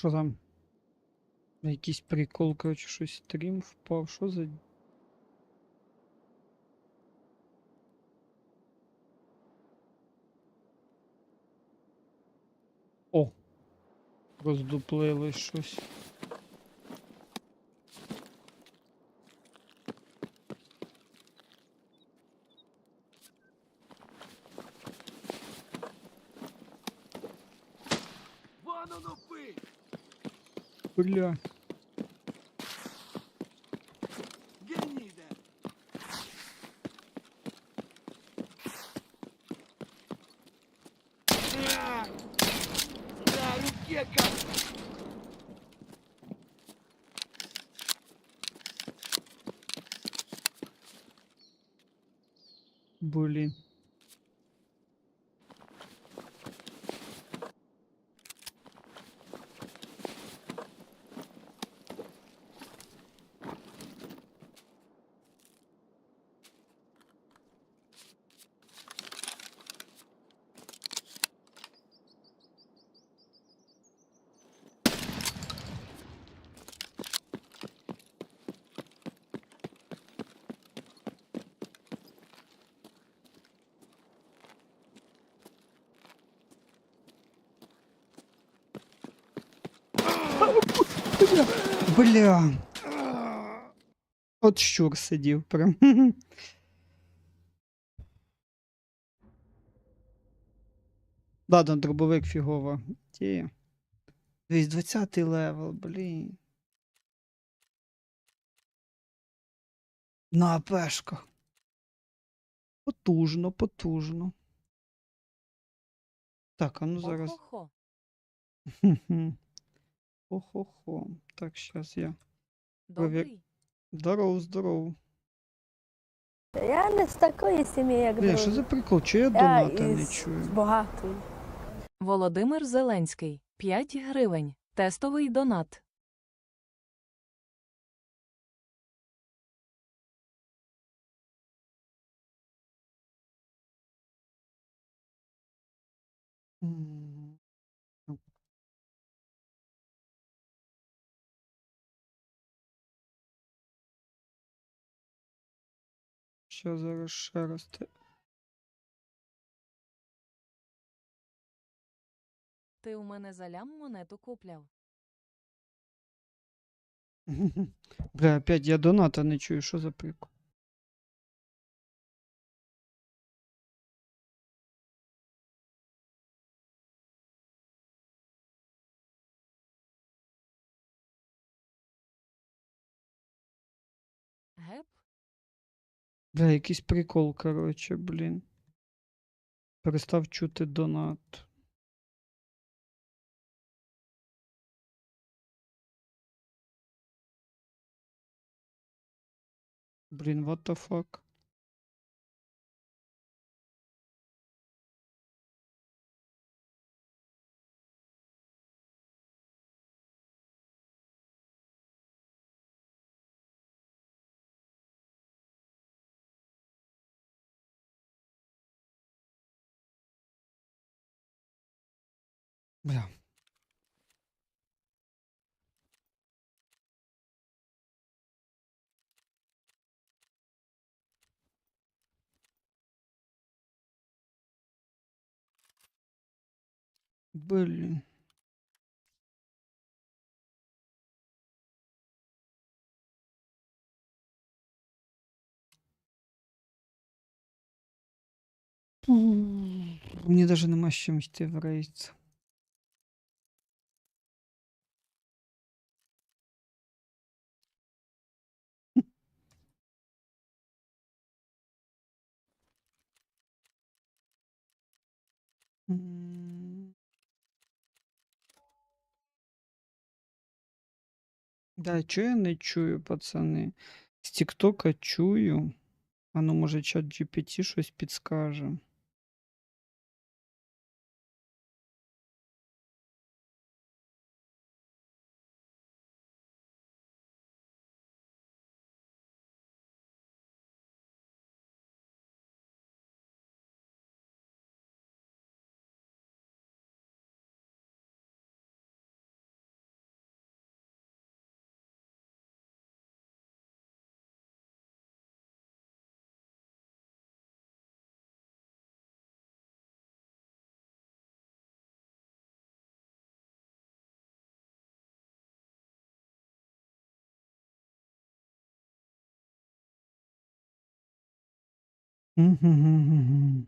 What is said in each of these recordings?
Що там? Якийсь прикол, коротше, щось стрім впав. Що за. О! Роздуплилось щось. Вон пыль! Бля. Гнида! А! На руке как! Блін. Бля. Бля. От щур сидів прям. Ладно, дробовик фігова. Ті. Дивись, 20 левел, блін. На апешках. Потужно, потужно. Так, а ну зараз. Хо-хо-хо. Так, зараз я. Добрий. Здоров, здоров. Я не з такої сім'ї, як Бля, що за прикол? Чого я Я доната не із чую? багатої. Володимир Зеленський 5 гривень. Тестовий донат. М. Що зараз ще раз ти. Ти у мене за лям монету купляв. Бля, опять я доната не чую, що за прикол? Бля, якийсь прикол, короче, блін. Перестав чути донат. Блін, what the fuck? Бля. Блін. М, Мені даже нема з чим йти. Да, чого я не чую, пацани? З Тіктока чую. А ну, може, чат GPT щось підскаже. Мгм-гм-гм-гм.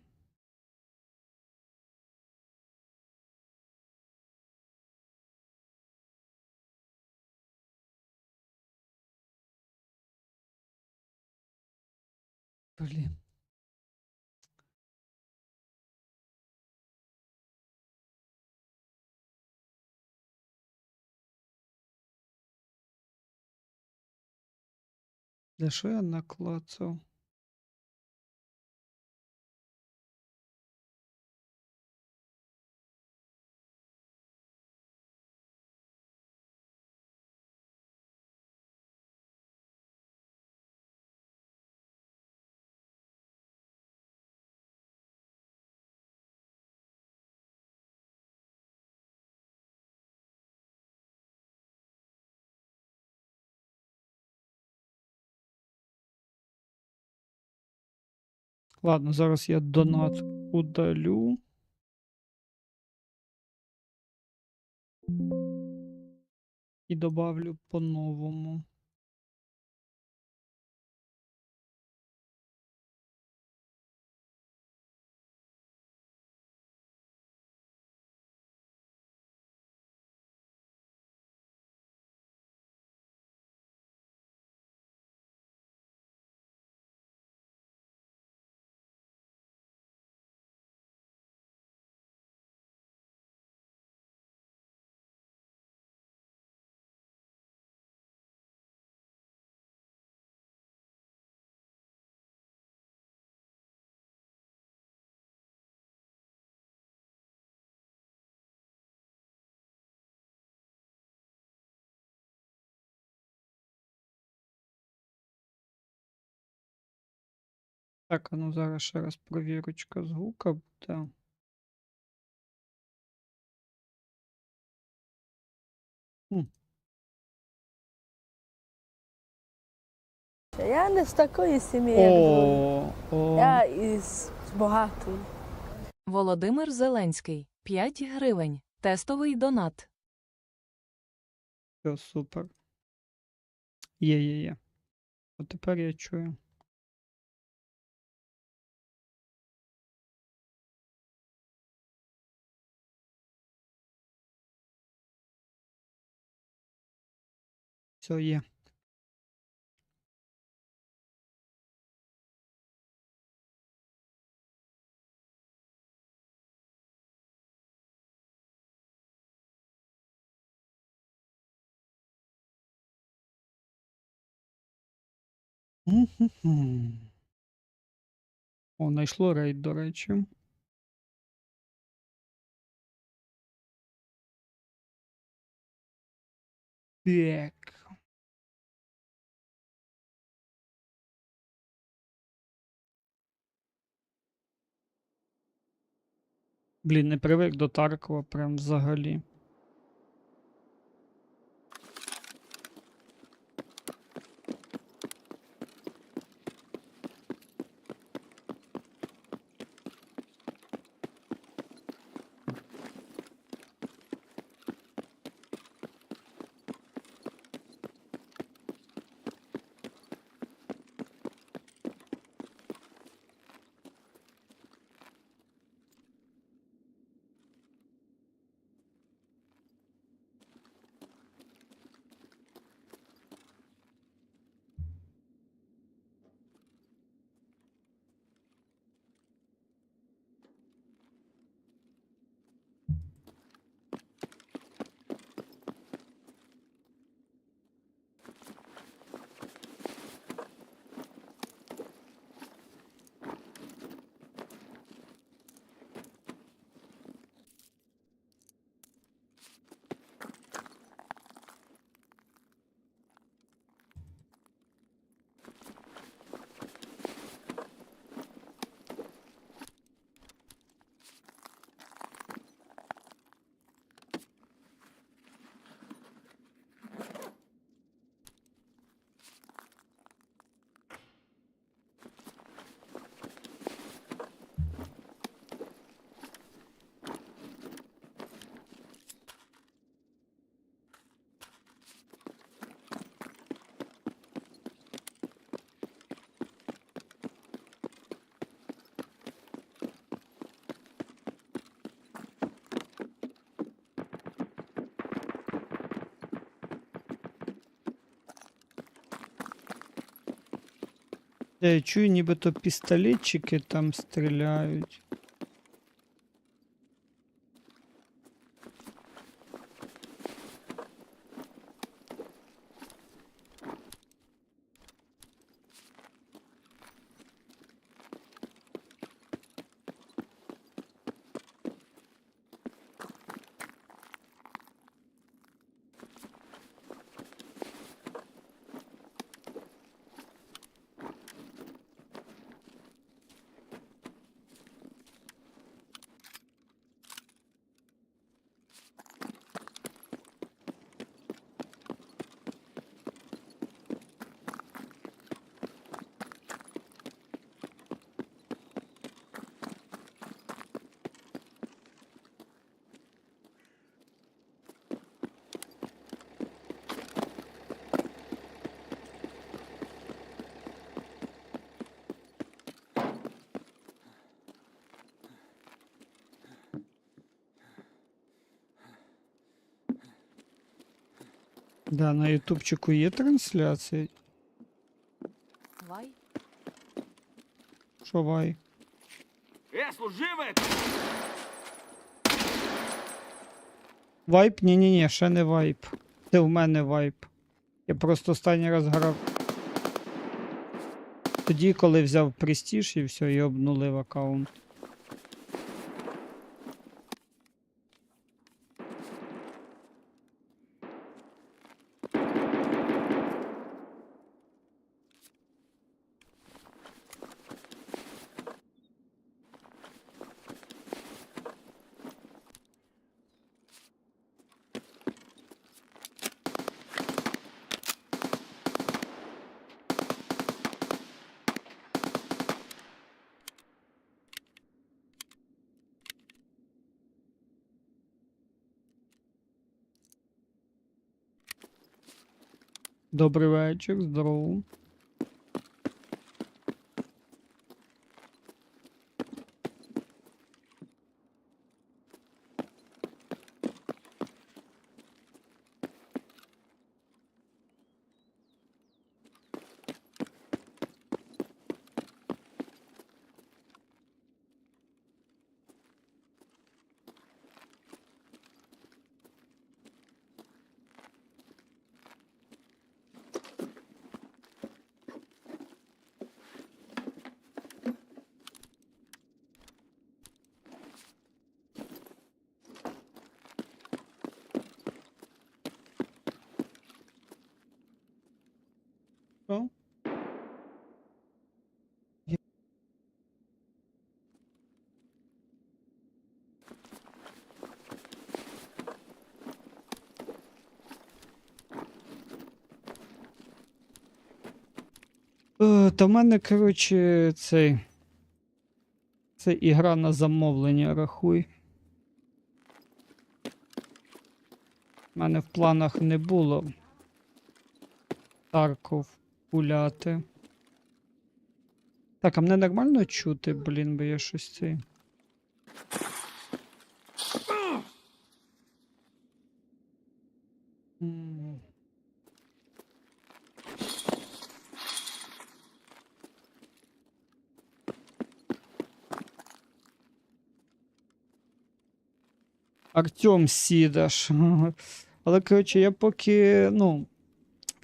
Да що я наклацав? Ладно, зараз я донат удалю. І добавлю по-новому. Так, а ну зараз ще раз провірочка звука буде. Я не з такої сім'ї, як. О, о. Я із багатої. Володимир Зеленський 5 гривень. Тестовий донат. Все, супер. Є, є, є. От тепер я чую. Все є. Мгм. О, знайшло рейд, до речі. Так. Блін, не привик до Таркова прям взагалі. Я чую, нібито пістолетчики там стріляють. Да, на ютубчику є трансляція. Вай. Що вай? Э, служивый! Вайп? Ні-ні-ні, ще не вайп. Це в мене вайп. Я просто останній раз грав. Тоді, коли взяв престіж і все, і обнулив аккаунт. Добрий вечір, здорово. Та в мене, коротше, цей. Це ігра на замовлення, рахуй. У мене в планах не було Тарков гуляти. Так, а мене нормально чути, блін, бо я щось цей. М. Артем Сідаш. Але, коротше, я поки, ну,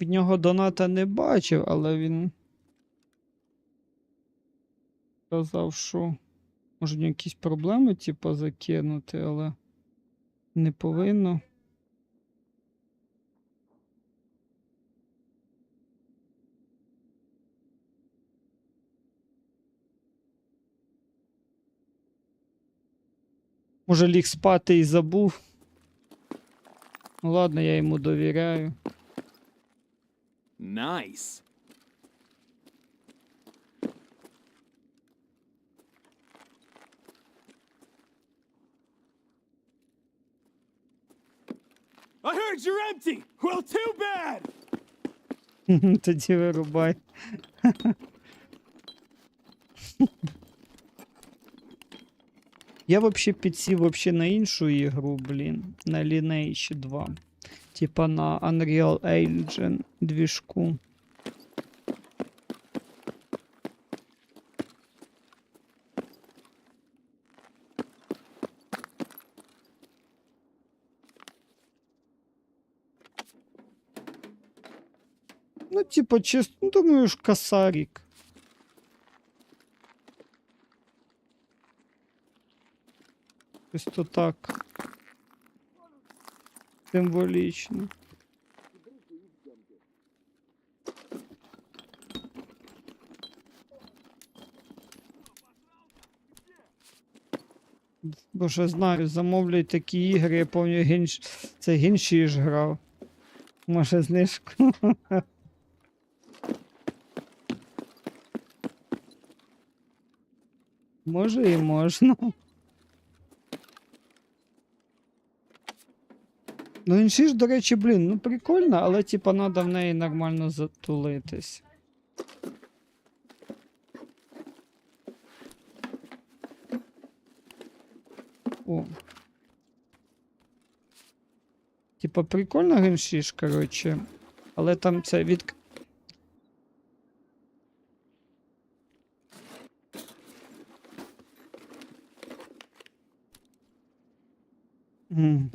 від нього доната не бачив, але він сказав, що може якісь проблеми, типу, закинути, але не повинно. Може ліг спати і забув. Ну ладно, я йому довіряю. Nice. I heard you're empty. Well, too bad. Тоді вирубай. Я вообще підсів вообще на іншу ігру, блін. На Lineage 2. Типа на Unreal Engine движку. Ну, типа, чисто, ну думаю, ж косарик. Чисто так. Символічно. Бо що знаю, замовляють такі ігри, я пам'ятаю, гінш... це гінші грав. Може знижку. Може і можна. Ну, ж, до речі, блін, ну прикольно, але типа треба в неї нормально затулитись. О. Типа прикольно геншиш, коротше. Але там це від. М.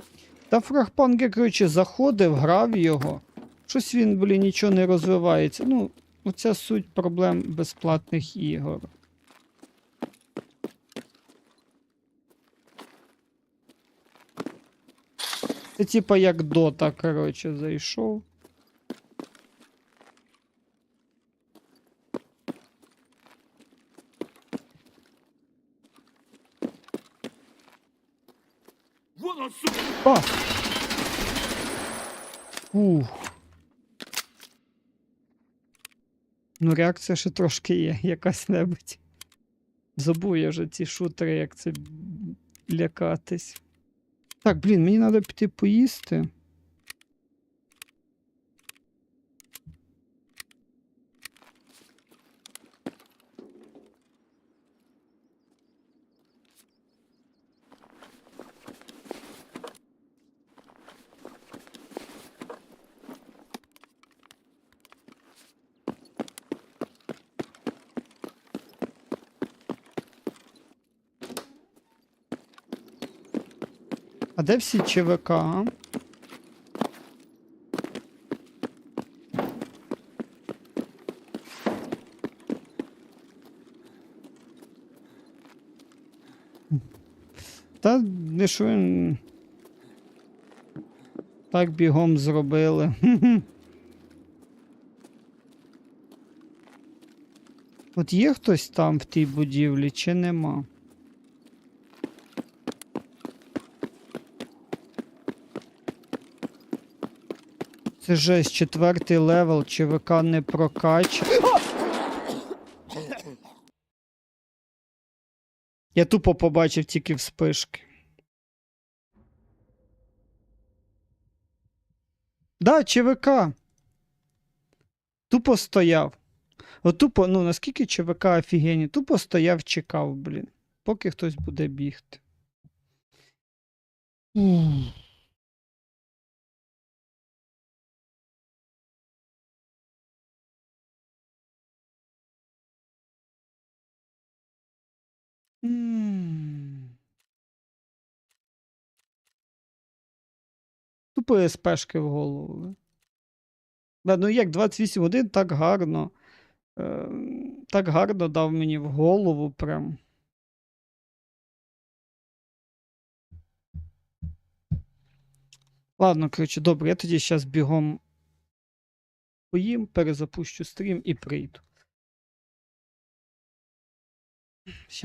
Та фрагпанк, я, коротше, заходив, грав його. Щось він, блін, нічого не розвивається. Ну, оця суть проблем безплатних ігор. Це типа як дота, коротше, зайшов. Вон Ну, реакція ще трошки є, якась небудь. Забув я вже ці шутери, як це лякатись. Так, блін, мені треба піти поїсти. Де всі ЧВК? Та не що. Так бігом зробили. От є хтось там в тій будівлі чи нема? Це жесть, четвертий левел, ЧВК не прокач. Я тупо побачив тільки вспишки. Да, ЧВК. Тупо стояв. От тупо, ну наскільки ЧВК офігенні, тупо стояв, чекав, блін. Поки хтось буде бігти. М. Тупо СПшки в голову. Да, ну як 28 годин так гарно. Е, так гарно дав мені в голову прям. Ладно, коротше, добре, я тоді зараз бігом поїм, перезапущу стрім і прийду. Щас.